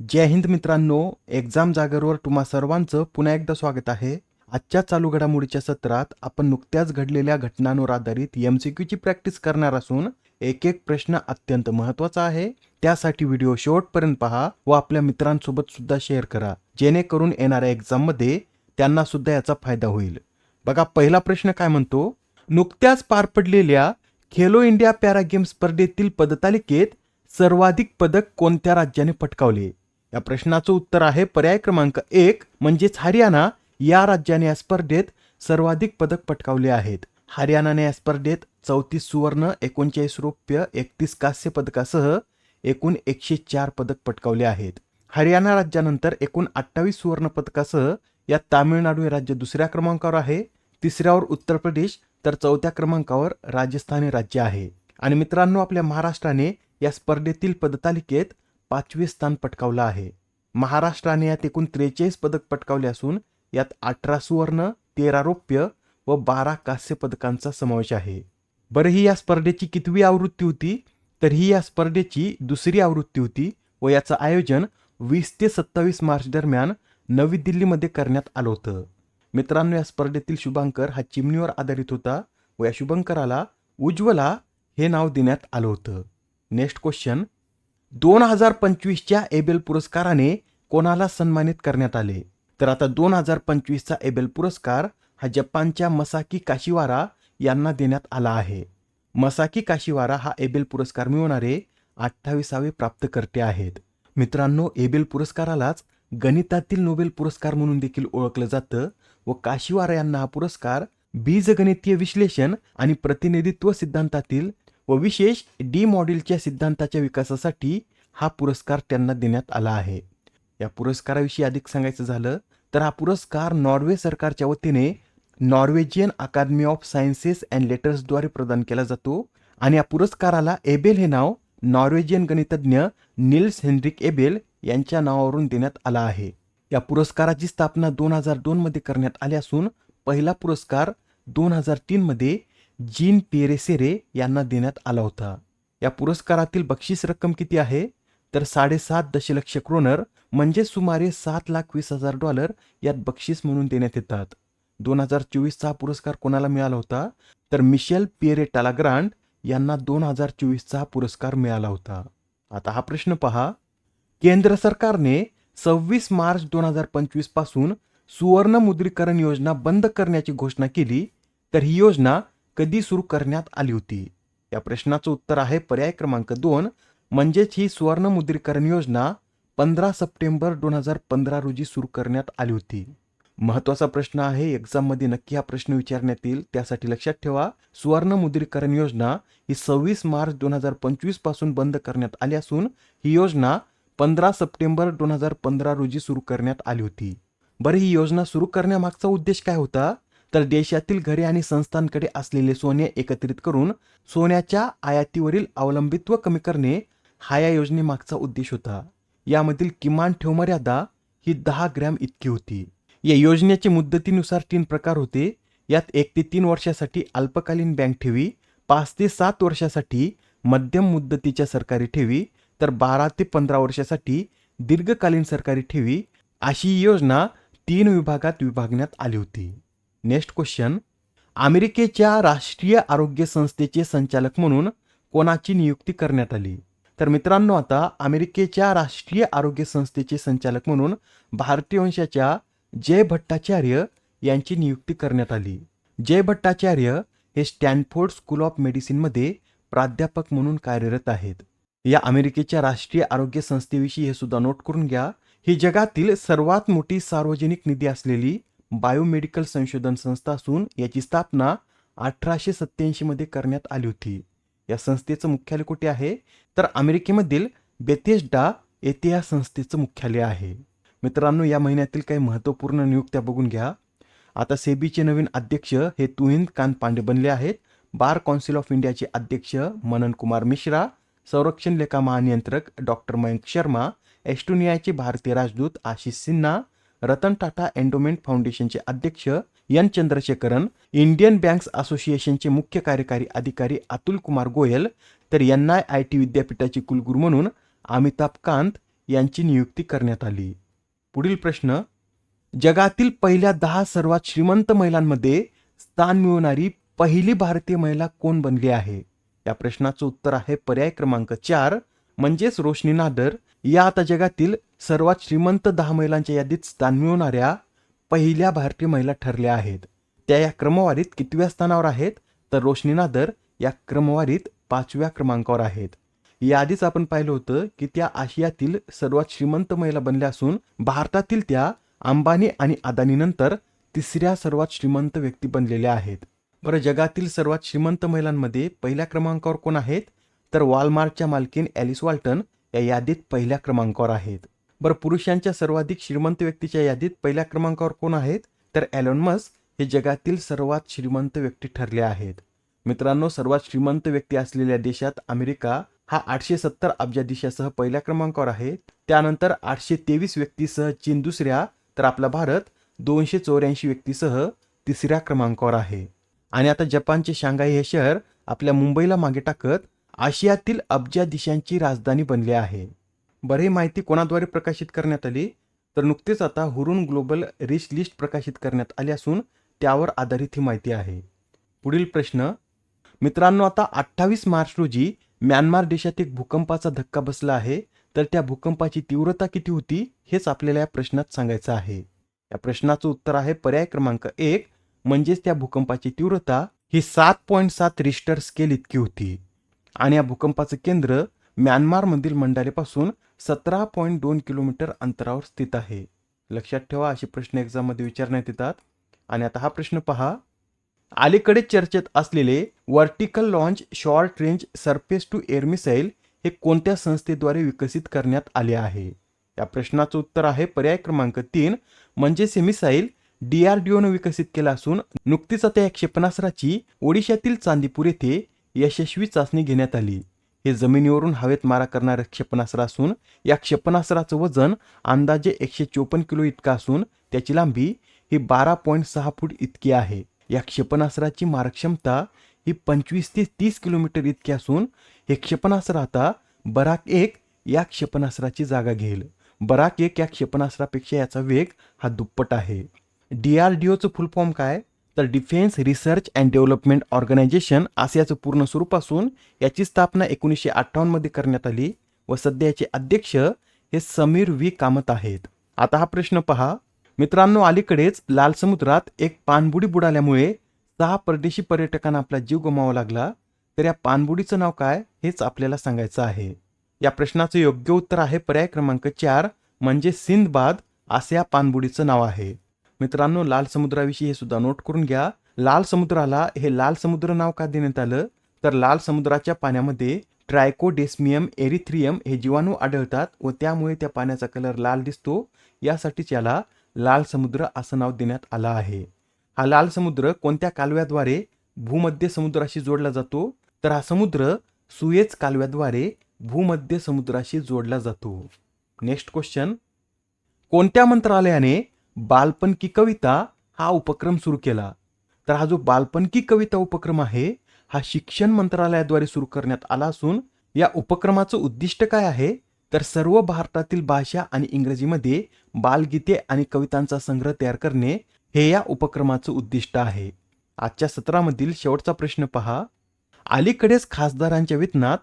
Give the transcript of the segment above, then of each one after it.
जय हिंद मित्रांनो एक्झाम जागरवर तुम्हा सर्वांचं पुन्हा एकदा स्वागत आहे. आजच्या चालू घडामोडीच्या सत्रात आपण नुकत्याच घडलेल्या घटनांवर आधारित एम सी क्यूची प्रॅक्टिस करणार असून एक एक प्रश्न अत्यंत महत्त्वाचा आहे. त्यासाठी व्हिडिओ शेवटपर्यंत पहा व आपल्या मित्रांसोबत सुद्धा शेअर करा. जेणेकरून येणाऱ्या एक्झाममध्ये त्यांना सुद्धा याचा फायदा होईल. बघा पहिला प्रश्न काय म्हणतो? नुकत्याच पार पडलेल्या खेलो इंडिया पॅरा गेम स्पर्धेतील पदतालिकेत सर्वाधिक पदक कोणत्या राज्याने पटकावले? या प्रश्नाचं उत्तर आहे पर्याय क्रमांक एक म्हणजेच हरियाणा. या राज्याने या स्पर्धेत सर्वाधिक पदक पटकावले आहेत. हरियाणाने या स्पर्धेत चौतीस सुवर्ण एकोणचाळीस रौप्य एकतीस कांस्य पदकासह एकूण एकशे चार पदक पटकावले आहेत. हरियाणा राज्यानंतर एकूण अठ्ठावीस सुवर्ण पदकासह यात तामिळनाडू हे राज्य दुसऱ्या क्रमांकावर आहे. तिसऱ्यावर उत्तर प्रदेश तर चौथ्या क्रमांकावर राजस्थान हे राज्य आहे. आणि मित्रांनो आपल्या महाराष्ट्राने या स्पर्धेतील पदतालिकेत पाचवे स्थान पटकावलं आहे. महाराष्ट्राने यात एकूण त्रेचाळीस पदक पटकावले असून यात अठरा सुवर्ण तेरा रौप्य व बारा कांस्य पदकांचा समावेश आहे. बरं ही या स्पर्धेची कितवी आवृत्ती होती तर ही या स्पर्धेची दुसरी आवृत्ती होती व याचं आयोजन वीस ते सत्तावीस मार्च दरम्यान नवी दिल्लीमध्ये करण्यात आलं होतं. मित्रांनो या स्पर्धेतील शुभांकर हा चिमणीवर आधारित होता व या शुभंकराला उज्ज्वला हे नाव देण्यात आलं होतं. Next question. दोन हजार पंचवीसच्या एबेल पुरस्काराने कोणाला सन्मानित करण्यात आले? तर आता दोन हजार पंचवीसचा एबेल पुरस्कार हा जपानच्या मसाकी काशिवारा यांना देण्यात आला आहे. मसाकी काशिवारा हा एबेल पुरस्कार मिळवणारे अठ्ठावीसावे प्राप्तकर्ते आहेत. मित्रांनो एबेल पुरस्कारालाच गणितातील नोबेल पुरस्कार म्हणून देखील ओळखलं जातं व काशिवारा यांना हा पुरस्कार बीजगणितीय विश्लेषण आणि प्रतिनिधित्व सिद्धांतातील व विशेष डी मॉडेलच्या सिद्धांताच्या विकासासाठी हा पुरस्कार त्यांना देण्यात आला आहे. या पुरस्काराविषयी अधिक सांगायचं झालं तर हा पुरस्कार नॉर्वे सरकारच्या वतीने Norwegian academy of sciences and लेटर्सद्वारे प्रदान केला जातो आणि या पुरस्काराला एबेल हे नाव नॉर्वेजियन गणितज्ञ निल्स हेनरिक एबेल यांच्या नावावरून देण्यात आला आहे. या पुरस्काराची स्थापना दोन हजार दोनमध्ये करण्यात आली असून पहिला पुरस्कार दोन हजार तीनमध्ये जीन पेरेसेरे यांना देण्यात आला होता. या पुरस्कारातील बक्षीस रक्कम किती आहे? तर साडेसात दशलक्ष क्रोनर म्हणजे सुमारे सात लाख वीस हजार डॉलर यात बक्षीस म्हणून देण्यात येतात. दोन हजार चोवीसचा हा पुरस्कार कोणाला मिळाला होता? तर मिशेल पिएरेटाला ग्रांट यांना दोन हजार चोवीसचा हा पुरस्कार मिळाला होता. आता हा प्रश्न पहा. केंद्र सरकारने सव्वीस मार्च दोन हजार पंचवीसपासून सुवर्ण मुद्रीकरण योजना बंद करण्याची घोषणा केली तर ही योजना कधी सुरू करण्यात आली होती? या प्रश्नाचं उत्तर आहे पर्याय क्रमांक दोन म्हणजेच ही सुवर्ण मुद्रीकरण योजना पंधरा सप्टेंबर दोन हजार पंधरा रोजी सुरू करण्यात आली होती. महत्त्वाचा प्रश्न आहे एक्झाममध्ये नक्की हा प्रश्न विचारण्यात येईल. त्यासाठी लक्षात ठेवा सुवर्ण मुद्रीकरण योजना ही सव्वीस मार्च दोन हजार पंचवीसपासून बंद करण्यात आली असून ही योजना पंधरा सप्टेंबर दोन हजार पंधरा रोजी सुरू करण्यात आली होती. बरं ही योजना सुरू करण्यामागचा उद्देश काय होता? तर देशातील घरे आणि संस्थांकडे असलेले सोने एकत्रित करून सोन्याच्या आयातीवरील अवलंबित्व कमी करणे हा या योजनेमागचा उद्देश होता. यामधील किमान ठेवमर्यादा ही दहा ग्रॅम इतकी होती. या योजनेचे मुदतीनुसार तीन प्रकार होते. यात एक ते तीन वर्षासाठी अल्पकालीन बँक ठेवी पाच ते सात वर्षासाठी मध्यम मुदतीच्या सरकारी ठेवी तर बारा ते पंधरा वर्षासाठी दीर्घकालीन सरकारी ठेवी अशी ही योजना तीन विभागात विभागण्यात आली होती. Next question. अमेरिकेच्या राष्ट्रीय आरोग्य संस्थेचे संचालक म्हणून कोणाची नियुक्ती करण्यात आली? तर मित्रांनो आता अमेरिकेच्या राष्ट्रीय आरोग्य संस्थेचे संचालक म्हणून भारतीय वंशाच्या जय भट्टाचार्य यांची नियुक्ती करण्यात आली. जय भट्टाचार्य हे स्टॅनफोर्ड स्कूल ऑफ मेडिसिनमध्ये प्राध्यापक म्हणून कार्यरत आहेत. या अमेरिकेच्या राष्ट्रीय आरोग्य संस्थेविषयी हे सुद्धा नोट करून घ्या. ही जगातील सर्वात मोठी सार्वजनिक निधी असलेली बायोमेडिकल संशोधन संस्था असून याची स्थापना अठराशे सत्त्याऐंशीमध्ये करण्यात आली होती. या संस्थेचं मुख्यालय कुठे आहे? तर अमेरिकेमधील बेथेस्डा येथे या संस्थेचं मुख्यालय आहे. मित्रांनो या महिन्यातील काही महत्त्वपूर्ण नियुक्त्या बघून घ्या. आता सेबीचे नवीन अध्यक्ष हे तुहिंद कांत पांडे बनले आहेत. बार कौन्सिल ऑफ इंडियाचे अध्यक्ष मनन कुमार मिश्रा संरक्षण लेखा महानियंत्रक डॉक्टर मयंक शर्मा एस्टोनियाचे भारतीय राजदूत आशिष सिन्हा रतन टाटा एन्डोमेंट फाउंडेशनचे अध्यक्ष एन चंद्रशेखरन इंडियन बँक्स असोसिएशनचे मुख्य कार्यकारी अधिकारी अतुल कुमार गोयल तर एन आय आय टी विद्यापीठाचे कुलगुरू म्हणून अमिताभ कांत यांची नियुक्ती करण्यात आली. पुढील प्रश्न जगातील पहिल्या दहा सर्वात श्रीमंत महिलांमध्ये स्थान मिळवणारी पहिली भारतीय महिला कोण बनली आहे? या प्रश्नाचं उत्तर आहे पर्याय क्रमांक चार म्हणजेच रोशनी नादर या आता जगातील सर्वात श्रीमंत दहा महिलांच्या यादीत स्थान मिळवणाऱ्या पहिल्या भारतीय महिला ठरल्या आहेत. त्या या क्रमवारीत कितव्या स्थानावर आहेत? तर रोशनी नादर या क्रमवारीत पाचव्या क्रमांकावर आहेत. याआधीच आपण पाहिलं होतं की त्या आशियातील सर्वात श्रीमंत महिला बनल्या असून भारतातील त्या अंबानी आणि अदानीनंतर तिसऱ्या सर्वात श्रीमंत व्यक्ती बनलेल्या आहेत. बरं जगातील सर्वात श्रीमंत महिलांमध्ये पहिल्या क्रमांकावर कोण आहेत? तर वॉलमार्टच्या मालकीन ॲलिस वॉल्टन या यादीत पहिल्या क्रमांकावर आहेत. बरं पुरुषांच्या सर्वाधिक श्रीमंत व्यक्तीच्या यादीत पहिल्या क्रमांकावर कोण आहेत? तर एलॉन मस्क हे जगातील सर्वात श्रीमंत व्यक्ती ठरले आहेत. मित्रांनो सर्वात श्रीमंत व्यक्ती असलेल्या देशात अमेरिका हा आठशे सत्तर अब्जा देशासह पहिल्या क्रमांकावर आहे. त्यानंतर आठशे तेवीस व्यक्तीसह चीन दुसऱ्या तर आपला भारत दोनशे चौऱ्याऐंशी व्यक्तीसह तिसऱ्या क्रमांकावर आहे. आणि आता जपानचे शांघाई हे शहर आपल्या मुंबईला मागे टाकत आशियातील अब्जा देशांची राजधानी बनली आहे. बरं ही माहिती कोणाद्वारे प्रकाशित करण्यात आली? तर नुकतेच आता हुरून ग्लोबल रिच लिस्ट प्रकाशित करण्यात आली असून त्यावर आधारित ही माहिती आहे. पुढील प्रश्न मित्रांनो आता अठ्ठावीस मार्च रोजी म्यानमार देशात एक भूकंपाचा धक्का बसला आहे. तर त्या भूकंपाची तीव्रता किती होती? हेच आपल्याला या प्रश्नात सांगायचं आहे. या प्रश्नाचं उत्तर आहे पर्याय क्रमांक एक म्हणजेच त्या भूकंपाची तीव्रता ही सात पॉईंट सात रिस्टर स्केल इतकी होती. आणि या भूकंपाचं केंद्र म्यानमारमधील मंडालेपासून सतरा पॉईंट दोन किलोमीटर अंतरावर स्थित आहे. लक्षात ठेवा असे प्रश्न एक्झाममध्ये विचारण्यात येतात. आणि आता हा प्रश्न पहा. अलीकडे चर्चेत असलेले vertical launch short range surface to air missile हे कोणत्या संस्थेद्वारे विकसित करण्यात आले आहे? या प्रश्नाचं उत्तर आहे पर्याय क्रमांक तीन म्हणजेच हे मिसाईल डीआरडीओनं विकसित केला असून नुकतीच आता या क्षेपणास्त्राची ओडिशातील चांदीपूर येथे यशस्वी चाचणी घेण्यात आली. हे जमिनीवरून हवेत मारा करणारं क्षेपणास्त्र असून या क्षेपणास्त्राचं वजन अंदाजे एकशे चोपन्न किलो इतकं असून त्याची लांबी ही बारा पॉईंट सहा फूट इतकी आहे. या क्षेपणास्त्राची मारक्षमता ही पंचवीस ते तीस किलोमीटर इतकी असून हे क्षेपणास्त्र आता बराक एक या क्षेपणास्त्राची जागा घेईल. बराक एक या क्षेपणास्त्रापेक्षा याचा वेग हा दुप्पट आहे. डी आर डी ओचं फुल फॉर्म काय? तर defence research and development organisation असं याचं पूर्ण स्वरूप असून याची स्थापना एकोणीसशे अठ्ठावन्नमध्ये करण्यात आली व सध्याचे अध्यक्ष हे समीर व्ही. कामत आहेत. आता हा प्रश्न पहा. मित्रांनो अलीकडेच लाल समुद्रात एक पाणबुडी बुडाल्यामुळे सहा परदेशी पर्यटकांना आपला जीव गमावा लागला. तर या पाणबुडीचं नाव काय हेच आपल्याला सांगायचं आहे. या प्रश्नाचं योग्य उत्तर आहे पर्याय क्रमांक चार म्हणजे सिंधबाद असे या पाणबुडीचं नाव आहे. मित्रांनो लाल समुद्राविषयी हे सुद्धा नोट करून घ्या. लाल समुद्राला हे लाल समुद्र नाव का देण्यात आलं? तर लाल समुद्राच्या पाण्यामध्ये ट्रायकोडेस्मियम एरिथ्रियम हे जीवाणू आढळतात व त्यामुळे त्या पाण्याचा कलर लाल दिसतो. यासाठीच याला लाल समुद्र असं नाव देण्यात आलं आहे. हा लाल समुद्र कोणत्या कालव्याद्वारे भूमध्य समुद्राशी जोडला जातो? तर हा समुद्र सुएज कालव्याद्वारे भूमध्य समुद्राशी जोडला जातो. नेक्स्ट क्वेश्चन कोणत्या मंत्रालयाने बालपण की कविता हा उपक्रम सुरू केला. तर हा जो बालपण की कविता उपक्रम आहे हा शिक्षण मंत्रालयाद्वारे सुरू करण्यात आला असून या उपक्रमाचं उद्दिष्ट काय आहे? तर सर्व भारतातील भाषा आणि इंग्रजीमध्ये बालगीते आणि कवितांचा संग्रह तयार करणे हे या उपक्रमाचं उद्दिष्ट आहे. आजच्या सत्रामधील शेवटचा प्रश्न पहा. अलीकडेच खासदारांच्या वेतनात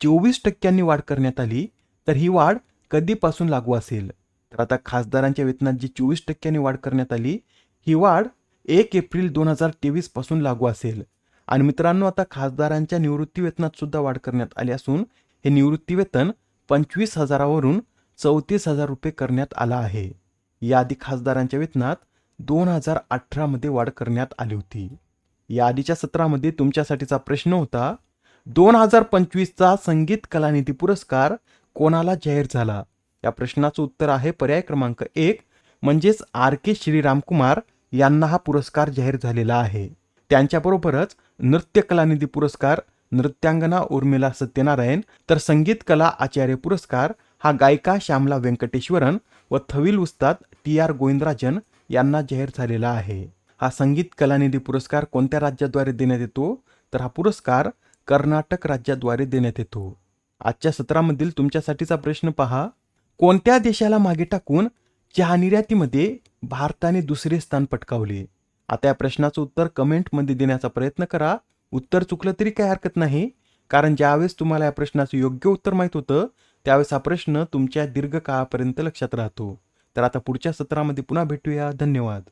चोवीस टक्क्यांनी वाढ करण्यात आली तर ही वाढ कधीपासून लागू असेल? तर आता खासदारांच्या वेतनात जी चोवीस टक्क्यांनी वाढ करण्यात आली ही वाढ एक एप्रिल दोन हजार तेवीसपासून लागू असेल. आणि मित्रांनो आता खासदारांच्या निवृत्ती वेतनात सुद्धा वाढ करण्यात आली असून हे निवृत्ती वेतन पंचवीस हजारावरून चौतीस हजार रुपये करण्यात आला आहे. याआधी खासदारांच्या वेतनात दोन हजार अठरामध्ये वाढ करण्यात आली होती. याआधीच्या सत्रामध्ये तुमच्यासाठीचा प्रश्न होता दोन हजार पंचवीसचा संगीत कलानिधी पुरस्कार कोणाला जाहीर झाला? या प्रश्नाचं उत्तर आहे पर्याय क्रमांक एक म्हणजेच आर के श्रीरामकुमार यांना हा पुरस्कार जाहीर झालेला आहे. त्यांच्याबरोबरच नृत्य कलानिधी पुरस्कार नृत्यांगना उर्मिला सत्यनारायण तर संगीत कला आचार्य पुरस्कार हा गायिका श्यामला व्यंकटेश्वरन व थविल उस्ताद टी आर गोविंदराजन यांना जाहीर झालेला आहे. हा संगीत कलानिधी पुरस्कार कोणत्या राज्याद्वारे देण्यात येतो? तर हा पुरस्कार कर्नाटक राज्याद्वारे देण्यात येतो. आजच्या सत्रामधील तुमच्यासाठीचा प्रश्न पहा. कोणत्या देशाला मागे टाकून चहा निर्यातीमध्ये भारताने दुसरे स्थान पटकावले? आता या प्रश्नाचं उत्तर कमेंटमध्ये देण्याचा प्रयत्न करा. उत्तर चुकलं तरी काही हरकत नाही. कारण ज्यावेळेस तुम्हाला या प्रश्नाचं योग्य उत्तर माहीत होतं त्यावेळेस हा प्रश्न तुमच्या दीर्घकाळापर्यंत लक्षात राहतो. तर आता पुढच्या सत्रामध्ये पुन्हा भेटूया. धन्यवाद.